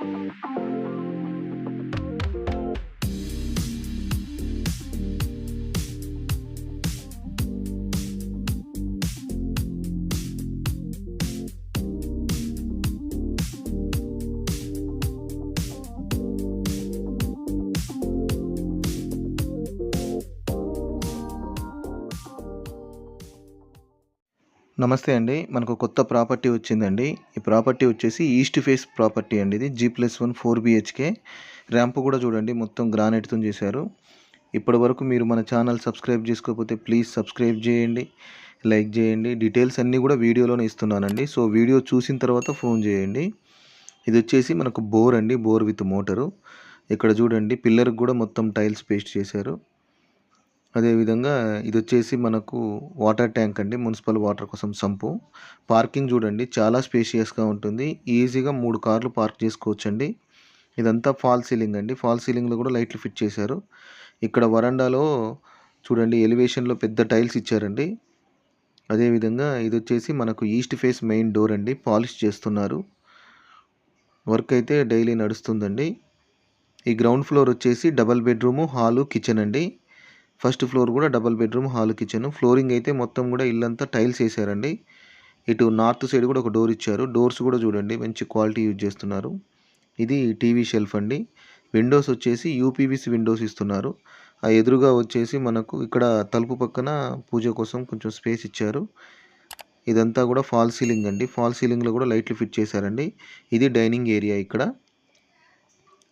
Thank you. నమస్తే అండి. మనకు కొత్త ప్రాపర్టీ వచ్చిందండి. ఈ ప్రాపర్టీ వచ్చేసి ఈస్ట్ ఫేస్ ప్రాపర్టీ అండి ఇది. G plus one four BHK ramp కూడా చూడండి మొత్తం గ్రానైట్తో చేశారు. ఇప్పటి వరకు మీరు మన ఛానల్ సబ్స్క్రైబ్ చేసుకోకపోతే ప్లీజ్ సబ్స్క్రైబ్ చేయండి లైక్ చేయండి. డీటెయిల్స్ అన్నీ కూడా వీడియోలోనే ఇస్తున్నానండి. సో వీడియో చూసిన తర్వాత ఫోన్ చేయండి. ఇది వచ్చేసి మనకు బోర్ అండి. Bore with motor. ఇక్కడ చూడండి పిల్లర్కి కూడా మొత్తం టైల్స్ పేస్ట్ చేశారు. అదేవిధంగా ఇది వచ్చేసి మనకు వాటర్ ట్యాంక్ అండి మున్సిపల్ వాటర్ కోసం సంపు. పార్కింగ్ చూడండి చాలా స్పేషియస్గా ఉంటుంది. ఈజీగా మూడు కార్లు పార్క్ చేసుకోవచ్చండి. ఇదంతా ఫాల్ సీలింగ్ అండి. ఫాల్ సీలింగ్లో కూడా లైట్లు ఫిట్ చేశారు. ఇక్కడ వరండాలో చూడండి ఎలివేషన్లో పెద్ద టైల్స్ ఇచ్చారండి. అదేవిధంగా ఇది వచ్చేసి మనకు ఈస్ట్ ఫేస్ మెయిన్ డోర్ అండి పాలిష్ చేస్తున్నారు. వర్క్ అయితే డైలీ నడుస్తుందండి. ఈ గ్రౌండ్ ఫ్లోర్ వచ్చేసి డబల్ బెడ్రూము హాలు కిచెన్ అండి. ఫస్ట్ ఫ్లోర్ కూడా double bedroom hall kitchen. Flooring అయితే మొత్తం కూడా ఇల్లంతా టైల్స్ వేసారండి. ఇటు నార్త్ సైడ్ కూడా ఒక డోర్ ఇచ్చారు. డోర్స్ కూడా చూడండి మంచి క్వాలిటీ యూజ్ చేస్తున్నారు. ఇది టీవీ షెల్ఫ్ అండి. విండోస్ వచ్చేసి యూపీవీసీ విండోస్ ఇస్తున్నారు. ఆ ఎదురుగా వచ్చేసి మనకు ఇక్కడ తలుపు పక్కన పూజ కోసం కొంచెం స్పేస్ ఇచ్చారు. ఇదంతా కూడా ఫాల్ సీలింగ్ అండి. ఫాల్ సీలింగ్లో కూడా లైట్లు ఫిట్ చేశారండి. ఇది డైనింగ్ ఏరియా ఇక్కడ.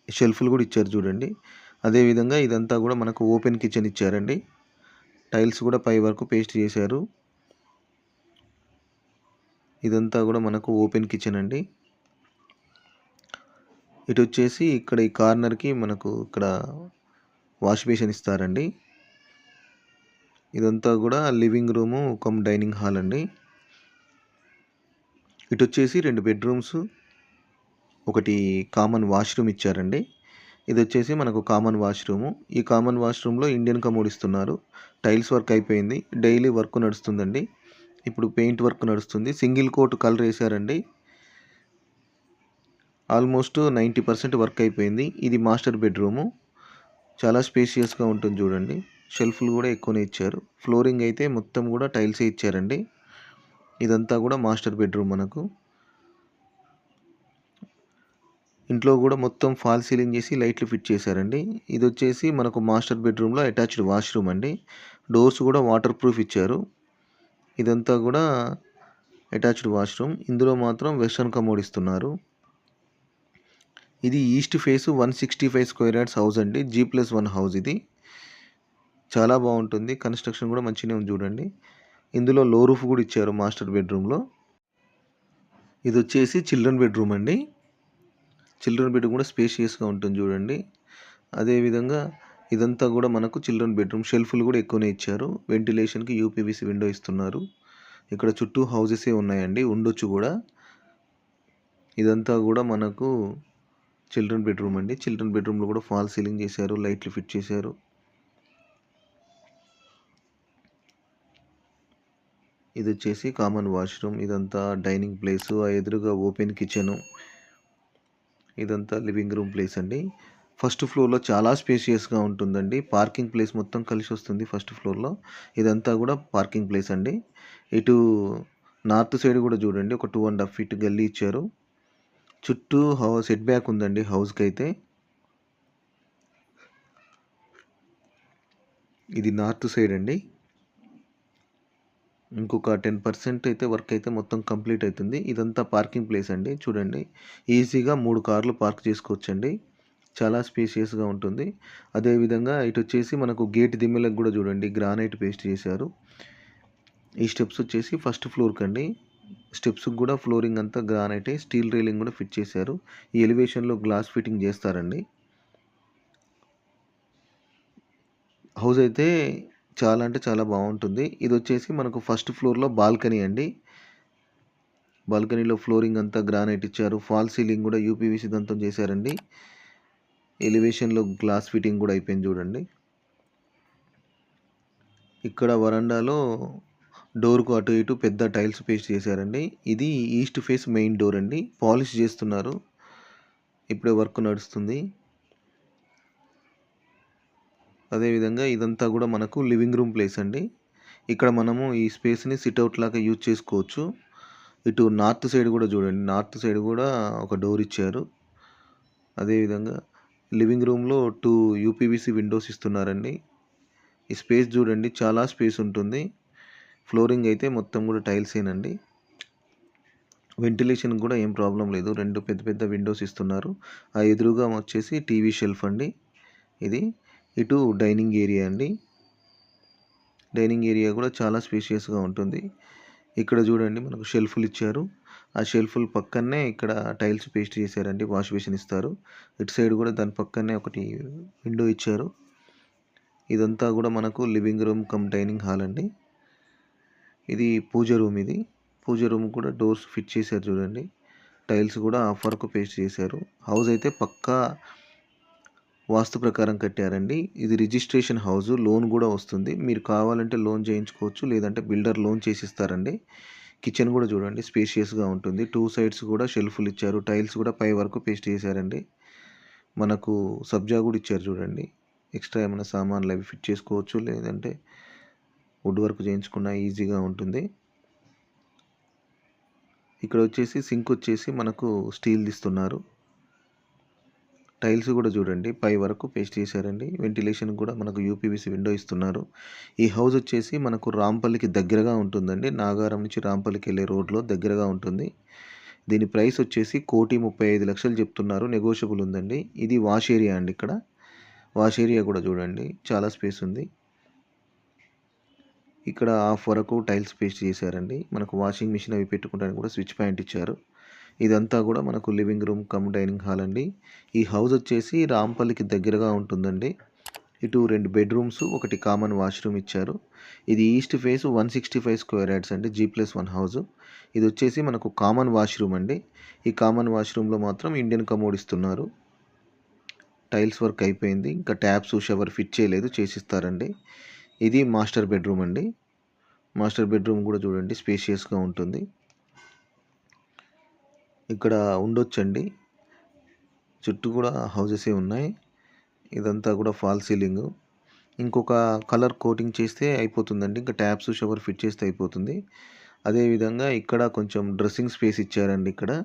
షెల్ఫ్లు కూడా ఇచ్చారు చూడండి. అదేవిధంగా ఇదంతా కూడా మనకు ఓపెన్ కిచెన్ ఇచ్చారండి. టైల్స్ కూడా పై వరకు పేస్ట్ చేశారు. ఇదంతా కూడా మనకు ఓపెన్ కిచెన్ అండి. ఇటు వచ్చేసి ఇక్కడ ఈ కార్నర్కి మనకు ఇక్కడ వాష్ బేసిన్ ఇస్తారండి. ఇదంతా కూడా living room cum dining hall అండి. ఇటు వచ్చేసి రెండు బెడ్రూమ్స్ ఒకటి కామన్ వాష్రూమ్ ఇచ్చారండి. ఇది వచ్చేసి మనకు కామన్ వాష్రూము ఈ కామన్ వాష్రూమ్లో ఇండియన్ కమోడ్ ఇస్తున్నారు. టైల్స్ వర్క్ అయిపోయింది. డైలీ వర్క్ నడుస్తుందండి. ఇప్పుడు పెయింట్ వర్క్ నడుస్తుంది. సింగిల్ కోట్ కలర్ వేసారండి ఆల్మోస్ట్ నైంటీ పర్సెంట్ వర్క్ అయిపోయింది. ఇది మాస్టర్ బెడ్రూము చాలా స్పేషియస్గా ఉంటుంది చూడండి. షెల్ఫ్లు కూడా ఎక్కువనే ఇచ్చారు. ఫ్లోరింగ్ అయితే మొత్తం కూడా టైల్సే ఇచ్చారండి. ఇదంతా కూడా మాస్టర్ బెడ్రూమ్ మనకు. ఇంట్లో కూడా మొత్తం ఫాల్ సీలింగ్ చేసి లైట్లు ఫిట్ చేశారండి. ఇది వచ్చేసి మనకు మాస్టర్ బెడ్రూమ్లో అటాచ్డ్ వాష్రూమ్ అండి. డోర్స్ కూడా వాటర్ ప్రూఫ్ ఇచ్చారు. ఇదంతా కూడా అటాచ్డ్ వాష్రూమ్. ఇందులో మాత్రం వెస్ట్రన్ కమోడ్ ఇస్తున్నారు. ఇది east face one sixty five square yards house అండి. జీ ప్లస్ వన్ హౌస్ ఇది. చాలా బాగుంటుంది. కన్స్ట్రక్షన్ కూడా మంచిగానే ఉంది చూడండి. ఇందులో లో రూఫ్ కూడా ఇచ్చారు మాస్టర్ బెడ్రూమ్లో. ఇది వచ్చేసి చిల్డ్రన్ బెడ్రూమ్ అండి. చిల్డ్రన్ బెడ్ కూడా స్పేషియస్గా ఉంటుంది చూడండి. అదేవిధంగా ఇదంతా కూడా మనకు చిల్డ్రన్ బెడ్రూమ్ షెల్ఫ్లు కూడా ఎక్కువనే ఇచ్చారు. వెంటిలేషన్కి యూపీవీసీ విండో ఇస్తున్నారు. ఇక్కడ చుట్టూ హౌజెసే ఉన్నాయండి ఉండొచ్చు కూడా. ఇదంతా కూడా మనకు చిల్డ్రన్ బెడ్రూమ్ అండి. చిల్డ్రన్ బెడ్రూమ్లో కూడా ఫాల్ సీలింగ్ చేశారు లైట్లు ఫిట్ చేశారు. ఇది వచ్చేసి కామన్ వాష్రూమ్. ఇదంతా డైనింగ్ ప్లేసు. ఆ ఎదురుగా ఓపెన్ కిచెను. ఇదంతా లివింగ్ రూమ్ ప్లేస్ అండి. ఫస్ట్ ఫ్లోర్లో చాలా స్పేషియస్గా ఉంటుందండి. పార్కింగ్ ప్లేస్ మొత్తం కలిసి వస్తుంది ఫస్ట్ ఫ్లోర్లో. ఇదంతా కూడా పార్కింగ్ ప్లేస్ అండి. ఇటు నార్త్ సైడ్ కూడా చూడండి ఒక టూ అండ్ హాఫ్ ఫీట్ గల్లీ ఇచ్చారు. చుట్టూ హౌస్ సెట్ బ్యాక్ ఉందండి హౌస్కి అయితే. ఇది నార్త్ సైడ్ అండి. ఇంకొక టెన్ పర్సెంట్ అయితే వర్క్ అయితే మొత్తం కంప్లీట్ అవుతుంది ఇదంతా పార్కింగ్ ప్లేస్ అండి. చూడండి. ఈజీగా మూడు కార్లు పార్క్ చేసుకోవచ్చండి. చాలా స్పేషియస్గా ఉంటుంది. అదేవిధంగా ఇటు వచ్చేసి మనకు గేట్ దిమ్మెలకు కూడా చూడండి. గ్రానైట్ పేస్ట్ చేశారు. ఈ స్టెప్స్ వచ్చేసి ఫస్ట్ ఫ్లోర్కి అండి స్టెప్స్కి కూడా ఫ్లోరింగ్ అంతా గ్రానైటే స్టీల్ రైలింగ్ కూడా ఫిట్ చేశారు. ఈ ఎలివేషన్లో గ్లాస్ ఫిట్టింగ్ చేస్తారండి. హౌస్ అయితే చాలా అంటే చాలా బాగుంటుంది. ఇది వచ్చేసి మనకు ఫస్ట్ ఫ్లోర్లో బాల్కనీ అండి. బాల్కనీలో ఫ్లోరింగ్ అంతా గ్రానైట్ ఇచ్చారు. ఫాల్ సీలింగ్ కూడా యూపీవీసీ దంతం చేశారండి. ఎలివేషన్లో గ్లాస్ ఫిట్టింగ్ కూడా అయిపోయింది చూడండి. ఇక్కడ వరండాలో డోర్కు అటు ఇటు పెద్ద టైల్స్ పేస్ట్ చేశారండి. ఇది ఈస్ట్ ఫేస్ మెయిన్ డోర్ అండి. పాలిష్ చేస్తున్నారు. ఇప్పుడే వర్క్ నడుస్తుంది. అదేవిధంగా ఇదంతా కూడా మనకు లివింగ్ రూమ్ ప్లేస్ అండి. ఇక్కడ మనము ఈ స్పేస్ని సిట్అవుట్ లాగా యూజ్ చేసుకోవచ్చు. ఇటు నార్త్ సైడ్ కూడా చూడండి. నార్త్ సైడ్ కూడా ఒక డోర్ ఇచ్చారు. అదేవిధంగా లివింగ్ రూమ్లో టూ యూపీవీసీ విండోస్ ఇస్తున్నారండి. ఈ స్పేస్ చూడండి. చాలా స్పేస్ ఉంటుంది. ఫ్లోరింగ్ అయితే మొత్తం కూడా టైల్సేనండి వెంటిలేషన్ కూడా ఏం ప్రాబ్లం లేదు. రెండు పెద్ద పెద్ద విండోస్ ఇస్తున్నారు. ఆ ఎదురుగా వచ్చేసి టీవీ షెల్ఫ్ అండి. ఇది ఇటు డైనింగ్ ఏరియా అండి. డైనింగ్ ఏరియా కూడా చాలా స్పేషియస్గా ఉంటుంది. ఇక్కడ చూడండి మనకు షెల్ఫ్లు ఇచ్చారు. ఆ షెల్ఫ్ల పక్కనే ఇక్కడ టైల్స్ పేస్ట్ చేశారండి వాష్ బేసిన్ ఇస్తారు. ఇటు సైడ్ కూడా దాని పక్కనే ఒకటి విండో ఇచ్చారు. ఇదంతా కూడా మనకు living room cum dining hall అండి. ఇది పూజ రూమ్ ఇది. పూజ రూమ్ కూడా డోర్స్ ఫిట్ చేశారు చూడండి. టైల్స్ కూడా ఆఫ్ వరకు పేస్ట్ చేశారు. హౌస్ అయితే పక్కా వాస్తు ప్రకారం కట్టారండి. ఇది రిజిస్ట్రేషన్ హౌస్ లోన్ కూడా వస్తుంది. మీరు కావాలంటే లోన్ చేయించుకోవచ్చు. లేదంటే బిల్డర్ లోన్ చేసిస్తారండి. కిచెన్ కూడా చూడండి. స్పేషియస్గా ఉంటుంది. టూ సైడ్స్ కూడా షెల్ఫ్లు ఇచ్చారు. టైల్స్ కూడా పై వరకు పేస్ట్ చేశారండి. మనకు సబ్జా కూడా ఇచ్చారు చూడండి. ఎక్స్ట్రా ఏమైనా సామాన్లు అవి ఫిట్ చేసుకోవచ్చు. లేదంటే వుడ్ వర్క్ చేయించుకున్న ఈజీగా ఉంటుంది. ఇక్కడ వచ్చేసి సింక్ వచ్చేసి మనకు స్టీల్ ఇస్తున్నారు టైల్స్ కూడా చూడండి. పై వరకు పేస్ట్ చేశారండి. వెంటిలేషన్ కూడా మనకు యూపీవీసీ విండో ఇస్తున్నారు. ఈ హౌస్ వచ్చేసి మనకు రాంపల్లికి దగ్గరగా ఉంటుందండి. నాగారం నుంచి రాంపల్లికి వెళ్ళే రోడ్లో దగ్గరగా ఉంటుంది. దీని ప్రైస్ వచ్చేసి కోటి ముప్పై ఐదు లక్షలు చెప్తున్నారు. నెగోషియబుల్ ఉందండి. ఇది వాష్ ఏరియా అండి ఇక్కడ. వాష్ ఏరియా కూడా చూడండి. చాలా స్పేస్ ఉంది. ఇక్కడ హాఫ్ వరకు టైల్స్ పేస్ట్ చేశారండి. మనకు వాషింగ్ మిషన్ అవి పెట్టుకోవడానికి కూడా స్విచ్ పాయింట్ ఇచ్చారు. ఇదంతా కూడా మనకు living room cum dining hall అండి. ఈ హౌస్ వచ్చేసి రాంపల్లికి దగ్గరగా ఉంటుందండి. ఇటు రెండు బెడ్రూమ్స్ ఒకటి కామన్ వాష్రూమ్ ఇచ్చారు. ఇది east face one sixty five square yards అండి జీ ప్లస్ వన్ హౌస్. ఇది వచ్చేసి మనకు కామన్ వాష్రూమ్ అండి. ఈ కామన్ వాష్రూమ్లో మాత్రం ఇండియన్ కమోడ్ ఇస్తున్నారు. టైల్స్ వర్క్ అయిపోయింది ఇంకా ట్యాప్స్ షవర్ ఫిట్ చేయలేదు చేసిస్తారండి. ఇది మాస్టర్ బెడ్రూమ్ అండి. మాస్టర్ బెడ్రూమ్ కూడా చూడండి స్పేషియస్గా ఉంటుంది. ఇక్కడ ఉండొచ్చండి. చుట్టూ కూడా హౌజెసే ఉన్నాయి. ఇదంతా కూడా ఫాల్ సీలింగ్ ఇంకొక కలర్ కోటింగ్ చేస్తే అయిపోతుందండి. ఇంకా ట్యాప్స్ షవర్ ఫిట్ చేస్తే అయిపోతుంది. అదేవిధంగా ఇక్కడ కొంచెం డ్రెస్సింగ్ స్పేస్ ఇచ్చారండి ఇక్కడ.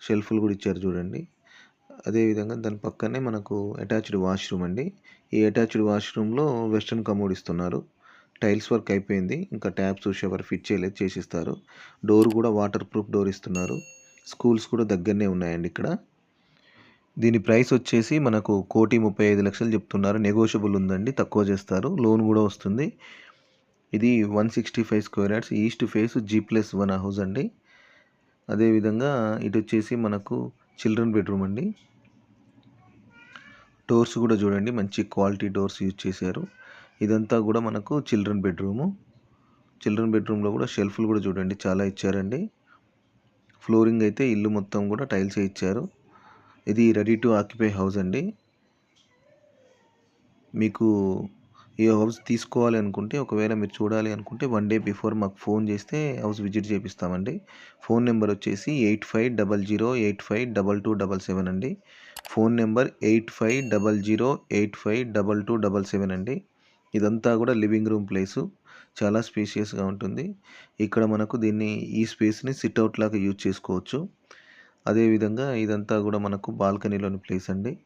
షెల్ఫ్లు కూడా ఇచ్చారు చూడండి. అదేవిధంగా దాని పక్కనే మనకు అటాచ్డ్ వాష్రూమ్ అండి. ఈ అటాచ్డ్ వాష్రూమ్లో వెస్ట్రన్ కమోడ్ ఇస్తున్నారు. టైల్స్ వర్క్ అయిపోయింది. ఇంకా ట్యాప్స్ షవర్ ఫిట్ చేయలేదు చేసిస్తారు. డోర్ కూడా వాటర్ ప్రూఫ్ డోర్ ఇస్తున్నారు. స్కూల్స్ కూడా దగ్గరనే ఉన్నాయండి ఇక్కడ. దీని ప్రైస్ వచ్చేసి మనకు కోటి ముప్పై ఐదు లక్షలు చెప్తున్నారు. నెగోషియబుల్ ఉందండి తక్కువ చేస్తారు. లోన్ కూడా వస్తుంది. ఇది one sixty five square yards. East face G plus one house అండి. అదేవిధంగా ఇటు వచ్చేసి మనకు చిల్డ్రన్ బెడ్రూమ్ అండి. డోర్స్ కూడా చూడండి మంచి క్వాలిటీ డోర్స్ యూజ్ చేశారు. ఇదంతా కూడా మనకు చిల్డ్రన్ బెడ్రూము. చిల్డ్రన్ బెడ్రూమ్లో కూడా షెల్ఫ్లు కూడా చూడండి చాలా ఇచ్చారండి. ఫ్లోరింగ్ అయితే ఇల్లు మొత్తం కూడా టైల్సే ఇచ్చారు. ఇది రెడీ టు ఆక్యుపై హౌస్ అండి. మీకు ఈ హౌస్ తీసుకోవాలి అనుకుంటే ఒకవేళ మీరు చూడాలి అనుకుంటే వన్ డే బిఫోర్ మాకు ఫోన్ చేస్తే హౌస్ విజిట్ చేపిస్తామండి. ఫోన్ నెంబర్ వచ్చేసి eight five double zero eight five double two double seven అండి. Phone number eight five double zero eight five double two double seven అండి. ఇదంతా కూడా లివింగ్ రూమ్ ప్లేసు. చాలా స్పేషియస్గా ఉంటుంది. ఇక్కడ మనకు దీన్ని ఈ స్పేస్ని సిట్అవుట్ లాగా యూజ్ చేసుకోవచ్చు. అదేవిధంగా ఇదంతా కూడా మనకు బాల్కనీలోని ప్లేస్ అండి.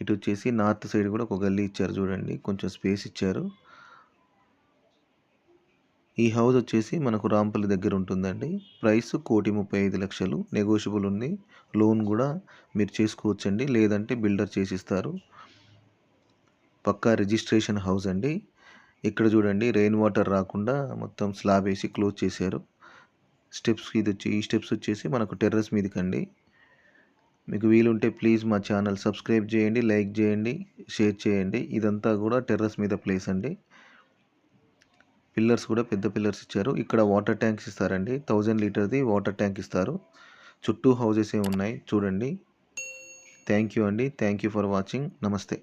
ఇటు వచ్చేసి నార్త్ సైడ్ కూడా ఒక గల్లీ ఇచ్చారు చూడండి. కొంచెం స్పేస్ ఇచ్చారు. ఈ హౌస్ వచ్చేసి మనకు రాంపల్లి దగ్గర ఉంటుందండి. ప్రైస్ కోటి ముప్పై ఐదు లక్షలు. నెగోషియబుల్ ఉంది. లోన్ కూడా మీరు చేసుకోవచ్చండి. లేదంటే బిల్డర్ చేసిస్తారు. పక్కా రిజిస్ట్రేషన్ హౌస్ అండి. ఇక్కడ చూడండి రెయిన్ వాటర్ రాకుండా మొత్తం స్లాబ్ వేసి క్లోజ్ చేశారు. స్టెప్స్ ఇది వచ్చి ఈ స్టెప్స్ వచ్చేసి మనకు టెర్రస్ మీదకండి. మీకు వీలుంటే ప్లీజ్ మా ఛానల్ సబ్స్క్రైబ్ చేయండి లైక్ చేయండి షేర్ చేయండి. ఇదంతా కూడా టెర్రస్ మీద ప్లేస్ అండి. పిల్లర్స్ కూడా పెద్ద పిల్లర్స్ ఇచ్చారు. ఇక్కడ వాటర్ ట్యాంక్స్ ఇస్తారండి. థౌజండ్ లీటర్ది వాటర్ ట్యాంక్ ఇస్తారు. చుట్టూ హౌజెస్ ఏ ఉన్నాయి చూడండి. థ్యాంక్ యూ అండి. థ్యాంక్ యూ ఫర్ వాచింగ్ నమస్తే